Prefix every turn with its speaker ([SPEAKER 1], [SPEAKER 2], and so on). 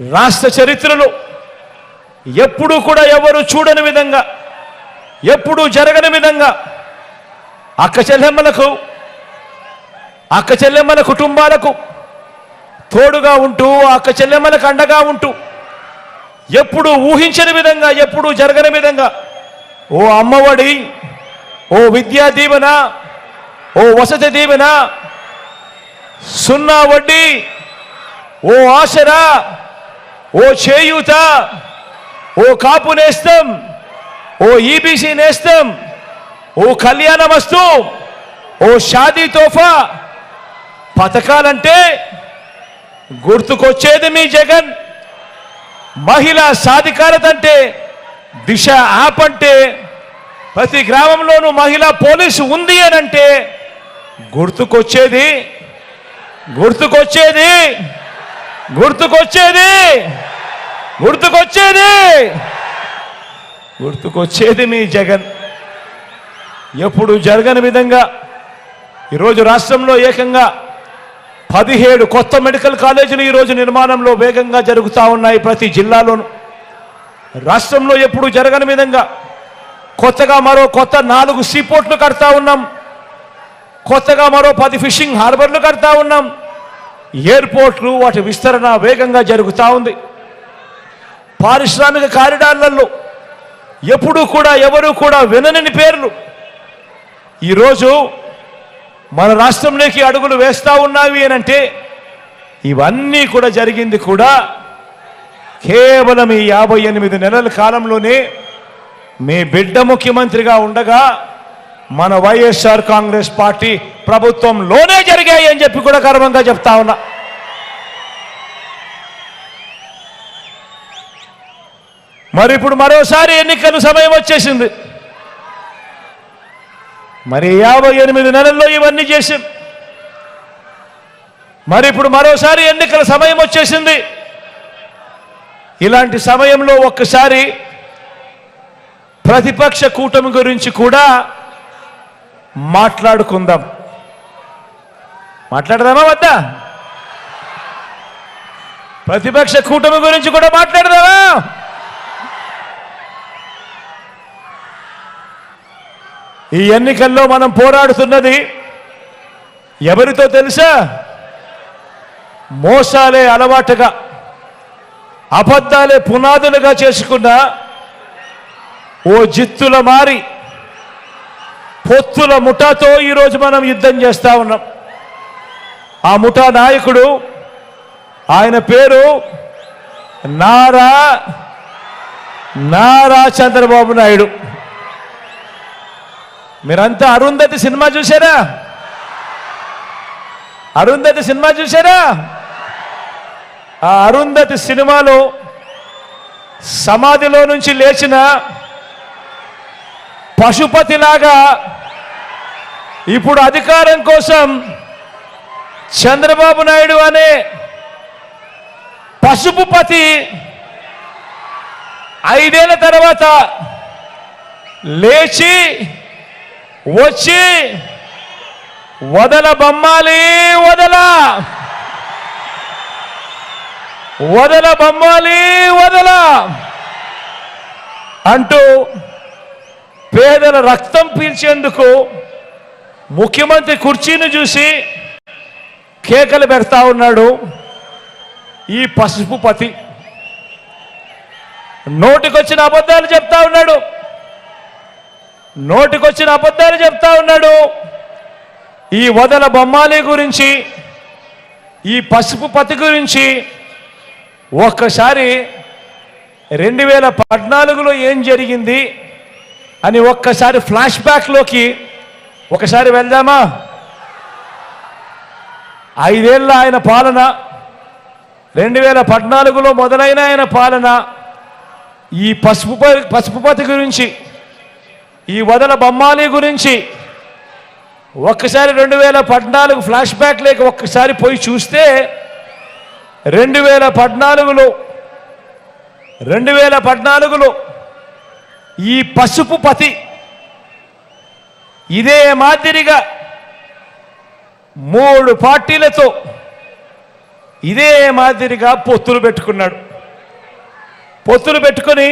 [SPEAKER 1] రాష్ట్ర చరిత్రలో ఎప్పుడూ కూడా ఎవరు చూడని విధంగా ఎప్పుడూ జరగని విధంగా అక్క చెల్లెమ్మలకు అక్క చెల్లెమ్మల కుటుంబాలకు తోడుగా ఉంటూ అక్క చెల్లెమ్మలకు అండగా ఉంటూ ఎప్పుడు ఊహించని విధంగా ఎప్పుడు జరగని విధంగా ఓ అమ్మఒడి ఓ విద్యా దీవెన ఓ వసతి దీవెన సున్నా వడ్డీ ఓ ఆశరా ఓ చేయూత ఓ కాపు నేస్తం ఓ ఈబీసీ నేస్తం ఓ కళ్యాణ వస్తు ఓ షాదీ తోఫా. పథకాలంటే గుర్తుకొచ్చేది మీ జగన్. మహిళా సాధికారత అంటే దిశ యాప్ అంటే ప్రతి గ్రామంలోనూ మహిళా పోలీసు ఉంది అని అంటే గుర్తుకొచ్చేది గుర్తుకొచ్చేది గుర్తుకొచ్చేది. గుర్తుకొచ్చేది. గుర్తుకొచ్చేది మీ జగన్. ఎప్పుడు జరగని విధంగా ఈరోజు రాష్ట్రంలో ఏకంగా పదిహేడు కొత్త మెడికల్ కాలేజీలు ఈరోజు నిర్మాణంలో వేగంగా జరుగుతూ ఉన్నాయి ప్రతి జిల్లాలోనూ. రాష్ట్రంలో ఎప్పుడు జరగని విధంగా కొత్తగా మరో కొత్త నాలుగు సీపోర్ట్లు కడతా ఉన్నాం. కొత్తగా మరో పది ఫిషింగ్ హార్బర్లు కడతా ఉన్నాం. ఎయిర్పోర్ట్లు వాటి విస్తరణ వేగంగా జరుగుతూ ఉంది. పారిశ్రామిక కారిడార్లలో ఎప్పుడూ కూడా ఎవరు కూడా వినని పేర్లు. ఈరోజు మన రాష్ట్రంలోకి అడుగులు వేస్తా ఉన్నావి అంటే ఇవన్నీ కూడా జరిగింది కూడా కేవలం ఈ యాభై ఎనిమిది నెలల కాలంలోనే మీ బిడ్డ ముఖ్యమంత్రిగా ఉండగా మన వైఎస్ఆర్ కాంగ్రెస్ పార్టీ ప్రభుత్వంలోనే జరిగాయి అని చెప్పి కూడా గర్వంగా చెప్తా ఉన్నా. మరి ఇప్పుడు మరోసారి ఎన్నికల సమయం వచ్చేసింది. మరి యాభై ఎనిమిది నెలల్లో ఇవన్నీ చేసి మరి ఇప్పుడు మరోసారి ఎన్నికల సమయం వచ్చేసింది. ఇలాంటి సమయంలో ఒక్కసారి ప్రతిపక్ష కూటమి గురించి కూడా మాట్లాడుకుందాం. మాట్లాడదామా వద్దా? ప్రతిపక్ష కూటమి గురించి కూడా మాట్లాడదామా? ఈ ఎన్నికల్లో మనం పోరాడుతున్నది ఎవరితో తెలుసా? మోసాలే అలవాటుగా అబద్ధాలే పునాదులుగా చేసుకున్న ఓ జిత్తుల మారి పొత్తుల ముఠాతో ఈరోజు మనం యుద్ధం చేస్తూ ఉన్నాం. ఆ ముఠా నాయకుడు ఆయన పేరు నారా నారా చంద్రబాబు నాయుడు. మీరంతా అరుంధతి సినిమా చూసారా అరుంధతి సినిమా చూసారా ఆ అరుంధతి సినిమాలో సమాధిలో నుంచి లేచిన పశుపతిలాగా ఇప్పుడు అధికారం కోసం చంద్రబాబు నాయుడు అనే పశుపుపతి ఐదేళ్ళ తర్వాత లేచి వచ్చి వదల బొమ్మాలి వదల. వదల బొమ్మాలి వదల. అంటూ పేదల రక్తం పీల్చేందుకు ముఖ్యమంత్రి కుర్చీని చూసి కేకలు పెడతా ఉన్నాడు ఈ పసుపు పతి. నోటికొచ్చిన అబద్ధాలు చెప్తా ఉన్నాడు. నోటికొచ్చిన అబద్ధాలు చెప్తా ఉన్నాడు. ఈ వదల బొమ్మాలి గురించి ఈ పసుపు పతి గురించి ఒక్కసారి రెండు వేల పద్నాలుగులో ఏం జరిగింది అని ఒక్కసారి ఫ్లాష్ బ్యాక్లోకి ఒకసారి వెళ్దామా? ఐదేళ్ళ ఆయన పాలన రెండు వేల పద్నాలుగులో మొదలైన ఆయన పాలన ఈ పసుపు ప- పసుపుపతి గురించి ఈ వదల బొమ్మాలి గురించి ఒక్కసారి రెండు వేల పద్నాలుగు ఫ్లాష్ బ్యాక్ లేక ఒక్కసారి పోయి చూస్తే రెండు వేల పద్నాలుగులో రెండు వేల పద్నాలుగులో ఈ పసుపు పతి ఇదే మాదిరిగా మూడు పార్టీలతో ఇదే మాదిరిగా పొత్తులు పెట్టుకున్నాడు. పొత్తులు పెట్టుకొని